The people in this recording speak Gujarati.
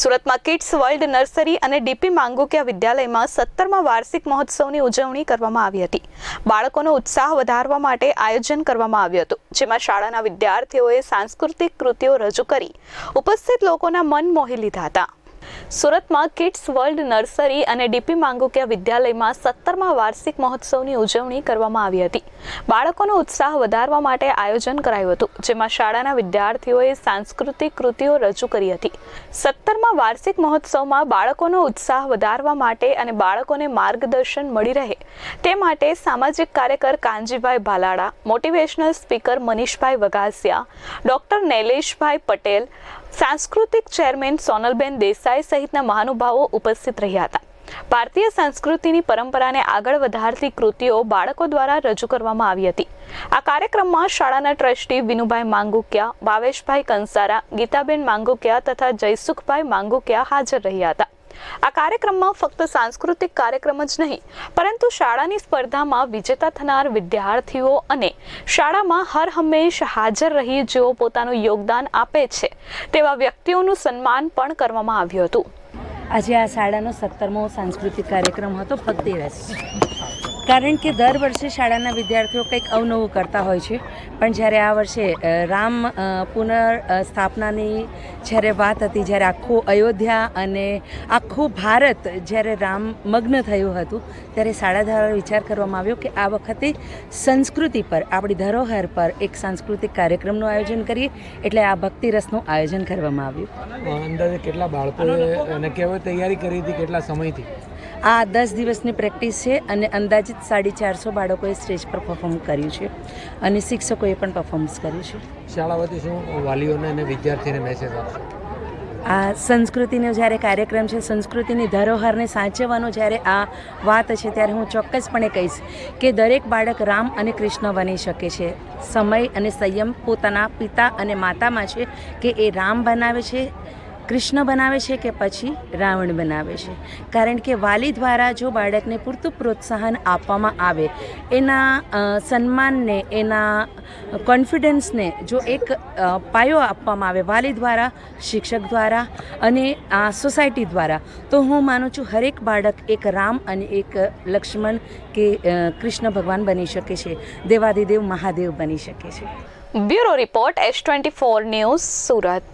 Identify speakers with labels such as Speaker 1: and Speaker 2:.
Speaker 1: સુરતમાં કિડ્સ વર્લ્ડ નર્સરી અને ડીપી માંગુકિયા વિદ્યાલયમાં સત્તરમાં વાર્ષિક મહોત્સવની ઉજવણી કરવામાં આવી હતી. બાળકોનો ઉત્સાહ વધારવા માટે આયોજન કરવામાં આવ્યું હતું. જેમાં શાળાના વિદ્યાર્થીઓએ સાંસ્કૃતિક કૃતિઓ રજૂ કરી. ઉપસ્થિત લોકોના મન મોહી લીધા હતા. સુરતમાં કિડ્સ વર્લ્ડ નર્સરી અને ડીપી માંગુકિયા વિદ્યાલયમાં સત્તરમાં વાર્ષિક મહોત્સવની ઉજવણી કરવામાં આવી હતી. બાળકોનો ઉત્સાહ વધારવા માટે આયોજન કરાયું હતું, જેમાં શાળાના વિદ્યાર્થીઓએ સાંસ્કૃતિક કૃતિઓ રજૂ કરી હતી. સત્તરમાં વાર્ષિક મહોત્સવમાં બાળકોનો ઉત્સાહ વધારવા માટે અને બાળકોને માર્ગદર્શન મળી રહે તે માટે સામાજિક કાર્યકર Kanjibhai Bhalada, motivational speaker Manishbhai Vaghasiya, doctor Naileshbhai Patel સાંસ્કૃતિક ચેરમેન સોનલબેન દેસાઈ સહિતના મહાનુભાવો ઉપસ્થિત રહ્યા હતા. ભારતીય સંસ્કૃતિની પરંપરાને આગળ વધારતી કૃતિઓ બાળકો દ્વારા રજૂ કરવામાં આવી હતી. આ કાર્યક્રમમાં શાળાના ટ્રસ્ટી વિનુભાઈ માંગુકિયા, ભાવેશભાઈ કંસારા, ગીતાબેન માંગુકિયા તથા જયસુખભાઈ માંગુકિયા હાજર રહ્યા હતા. આ કાર્યક્રમમાં ફક્ત સાંસ્કૃતિક કાર્યક્રમ જ નહીં, પરંતુ શાળાની સ્પર્ધામાં વિજેતા થનાર વિદ્યાર્થીઓ અને શાળામાં હર હંમેશ હાજર રહી જેઓ પોતાનું યોગદાન આપે છે, તેવા વ્યક્તિઓનું સન્માન પણ કરવામાં આવ્યું હતું.
Speaker 2: આજે આ શાળાનો સત્તરમો સાંસ્કૃતિક કાર્યક્રમ હતો ભક્તિ રસ કારણ કે દર વર્ષે શાળાના વિદ્યાર્થીઓ કંઈક અવનવું કરતા હોય છે. પણ જ્યારે આ વર્ષે રામ અ, સ્થાપનાની જ્યારે વાત હતી જ્યારે આખું અયોધ્યા અને આખું ભારત જ્યારે રામ મગ્ન થયું હતું ત્યારે શાળા દ્વારા વિચાર કરવામાં આવ્યો કે આ વખતે સંસ્કૃતિ પર આપણી ધરોહર પર એક સાંસ્કૃતિક કાર્યક્રમનું આયોજન કરીએ. એટલે આ ભક્તિ રસનું આયોજન કરવામાં આવ્યું.
Speaker 3: અંદાજે કેટલા બાળકોએ અને કેવી તૈયારી કરી હતી કેટલા સમયથી?
Speaker 2: આ દસ દિવસની પ્રેક્ટિસ છે અને અંદાજિત સાડી ચારસો બાળકોએ સ્ટેજ પર પરફોર્મ કર્યું છે અને શિક્ષકોએ પણ પરફોર્મન્સ કર્યું છે.
Speaker 3: શાળા વતી શું વાલીઓને અને વિદ્યાર્થીને મેસેજ આપશો?
Speaker 2: આ સંસ્કૃતિનો જ્યારે કાર્યક્રમ છે સંસ્કૃતિની ધરોહરને સાચવવાનો જ્યારે આ વાત છે ત્યારે હું ચોક્કસપણે કહીશ કે દરેક બાળક રામ અને કૃષ્ણ બની શકે છે. સમય અને સંયમ પોતાના પિતા અને માતામાં છે કે એ રામ બનાવે છે. કૃષ્ણ બનાવે છે કે પછી રાવણ બનાવે છે? કારણ કે વાલી દ્વારા જો બાળકને પૂરતું પ્રોત્સાહન આપવામાં આવે, એના સન્માનને, એના કોન્ફિડન્સને જો એક પાયો આપવામાં આવે વાલી દ્વારા, શિક્ષક દ્વારા અને આ સોસાયટી દ્વારા, તો હું માનું છું હરેક બાળક એક રામ અને એક લક્ષ્મણ કે કૃષ્ણ ભગવાન બની શકે છે. દેવાદિદેવ મહાદેવ બની શકે છે.
Speaker 1: Bureau report, S twenty four news Surat.